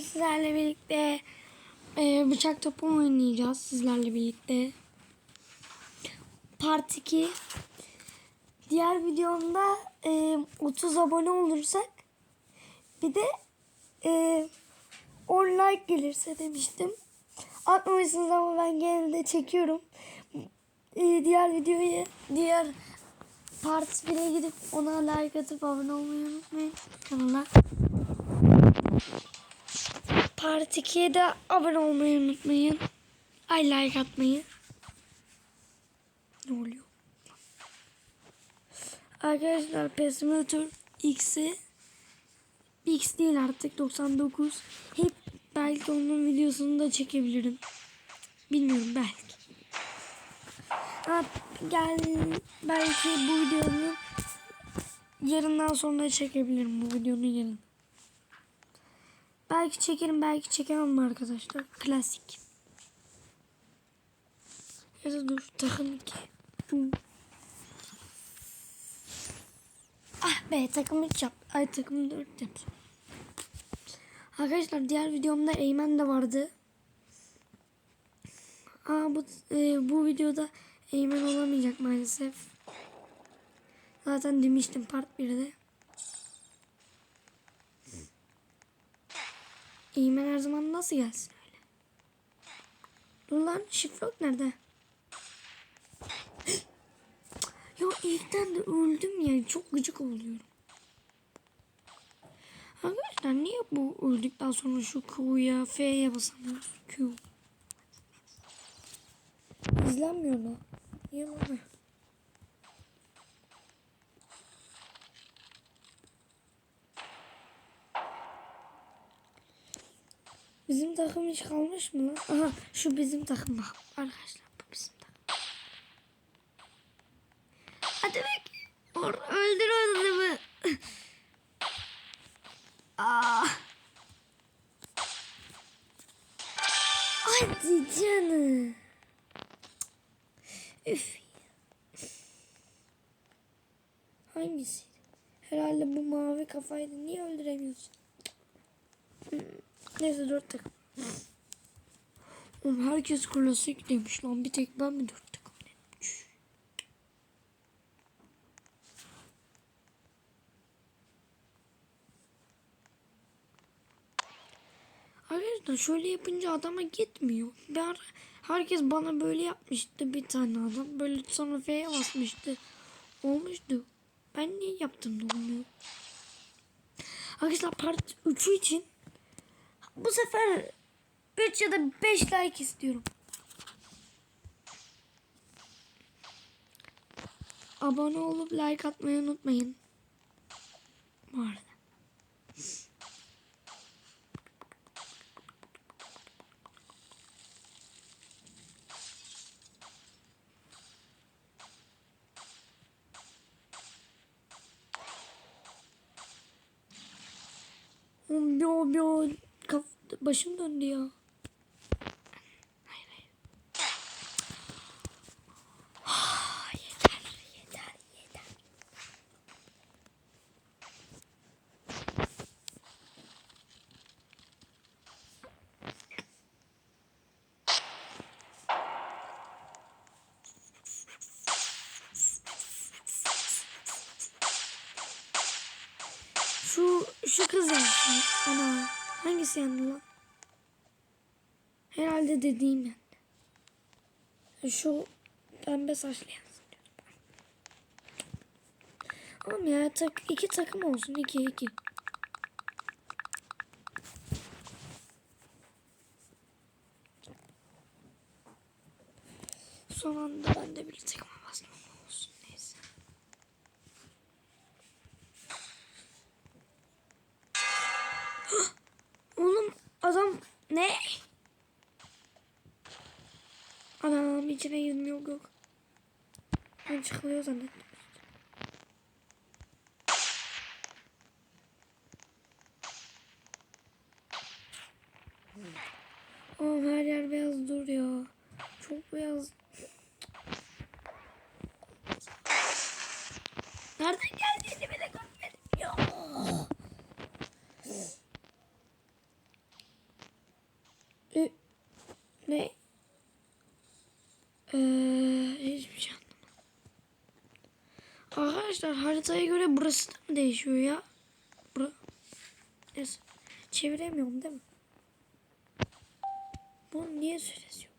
sizlerle birlikte e, bıçak topu oynayacağız sizlerle birlikte. Part 2. Diğer videomda e, 30 abone olursak bir de e, 10 like gelirse demiştim. Atmamışsınız ama ben gene de çekiyorum. E, diğer videoyu diğer part 1'e gidip ona like atıp abone olmayı unutmayın kanala. Part 2'ye de abone olmayı unutmayın. Ay like atmayı. Ne oluyor? Arkadaşlar Pesimeter X'i X değil artık 99. Hep belki onun videosunu da çekebilirim. Bilmiyorum belki. Ha, gel belki bu videonu yarından sonra çekebilirim bu videonun yarın. Belki çekerim belki çekemem arkadaşlar. Klasik. Ya da dur takım 2. Ah be takım 3 yap. Ay takım 4 yap. Arkadaşlar diğer videomda Eymen de vardı. Aa bu e, bu videoda Eymen olamayacak maalesef. Zaten demiştim part 1'de. Eymen her zaman nasıl gelsin öyle? Dur lan şifrok nerede? ya ilkten de öldüm ya. Çok gıcık oluyorum. Arkadaşlar niye bu öldükten sonra şu Q'ya F'ye basamıyoruz? Q. İzlenmiyor mu? Niye böyle? Bizim takım hiç kalmış mı lan? Aha şu bizim takım bak. Arkadaşlar bu bizim takım. Hadi bek. Öldür o adamı. Aa. Hadi canım. Üf. Hangisi? Herhalde bu mavi kafaydı. Niye öldüremiyorsun? Neyse dört takım. Oğlum herkes klasik demiş lan. Bir tek ben mi dört takım demiş. Arkadaşlar şöyle yapınca adama gitmiyor. Ben, herkes bana böyle yapmıştı bir tane adam. Böyle sonra F'ye basmıştı. Olmuştu. Ben niye yaptım da olmuyor. Arkadaşlar part 3'ü için bu sefer 3 ya da 5 like istiyorum. Abone olup like atmayı unutmayın. Bu arada. Yo yo kaf başım döndü ya. Hayır hayır. Ah, yeter yeter yeter. Şu şu kız yansın. Ana hangisi yandı lan? Herhalde dediğim yandı. Şu pembe saçlı yansın. Oğlum ya tak, iki takım olsun. iki iki. Son anda ben de bir takıma bastım. Olsun neyse. Oğlum adam ne? Anam içine girdim yok yok. Ben çıkılıyor zannettim. Oğlum her yer beyaz dur ya. Çok beyaz. Nereden geldiğini bile görmedim ya. Ne? Ee. Arkadaşlar haritaya göre burası da mı değişiyor ya? Bura. Neyse. Çeviremiyorum değil mi? Bunun niye süresi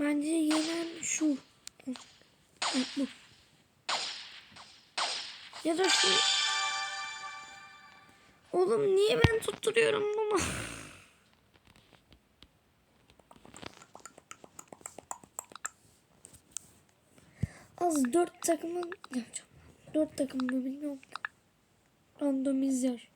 Bence yenen şu. Bu. Ya da şu. Oğlum niye ben tutturuyorum bunu? Az dört takımın. Dört takımı bilmiyorum. Randomizer.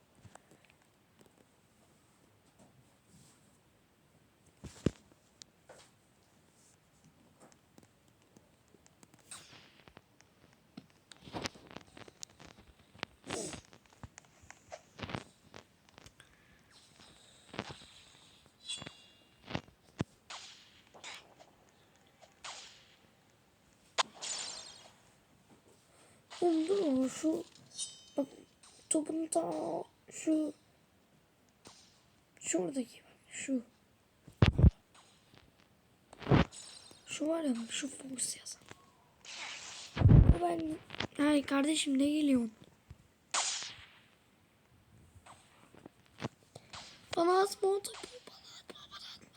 Ama şu bak topun ta şu şuradaki şu şu var ya şu Fox yazan. Bu ben Hayır kardeşim ne geliyorsun? Bana atma o topu. Bana atma bana.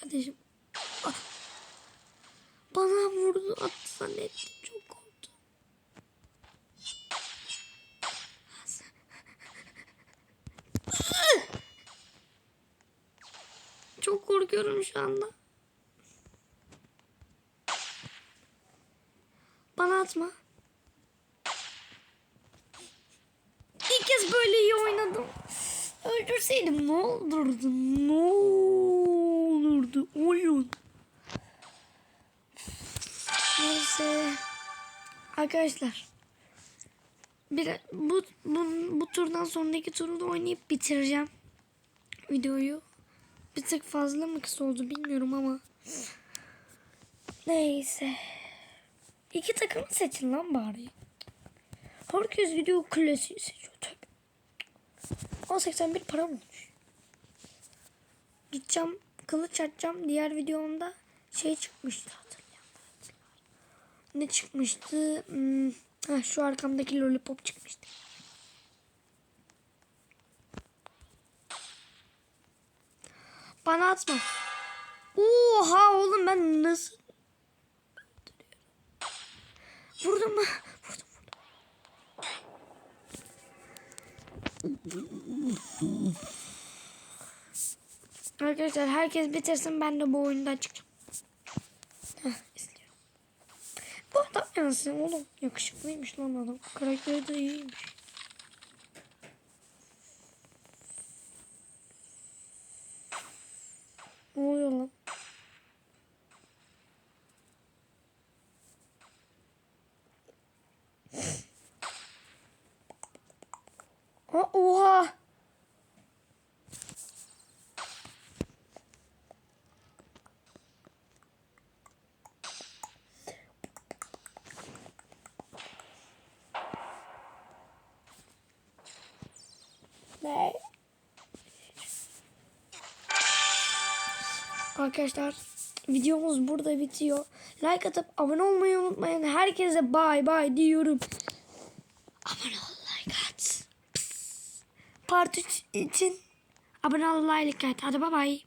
Kardeşim. Ah. Bana vurdu attı zannettim çok korktum. Çok korkuyorum şu anda. Bana atma. İlk kez böyle iyi oynadım. Öldürseydim ne olurdu? Ne olurdu? Oyun. Arkadaşlar. Bir, bu, bu, bu turdan sonraki turu da oynayıp bitireceğim. Videoyu. Bir tık fazla mı kısa oldu bilmiyorum ama. Neyse. İki takımı seçin lan bari. Herkes video klasiği seçiyor tabii. 1081 param olmuş. Gideceğim kılıç açacağım. Diğer videomda şey çıkmıştı hatırlar. Ne çıkmıştı? Hmm, ha, şu arkamdaki lollipop çıkmıştı. Bana atma. Oha oğlum ben nasıl Vurdum mu? Vurdum vurdum. Arkadaşlar herkes bitirsin ben de bu oyunda çıkacağım. Heh, izliyorum. Bu adam yansın oğlum. Yakışıklıymış lan adam. Karakteri de iyiymiş. Ne oluyor lan? Ha, oha! Ne? Arkadaşlar videomuz burada bitiyor. Like atıp abone olmayı unutmayın. Herkese bay bay diyorum. Abone ol, like at. Part 3 için Abone ol, like et. Hadi bay bay.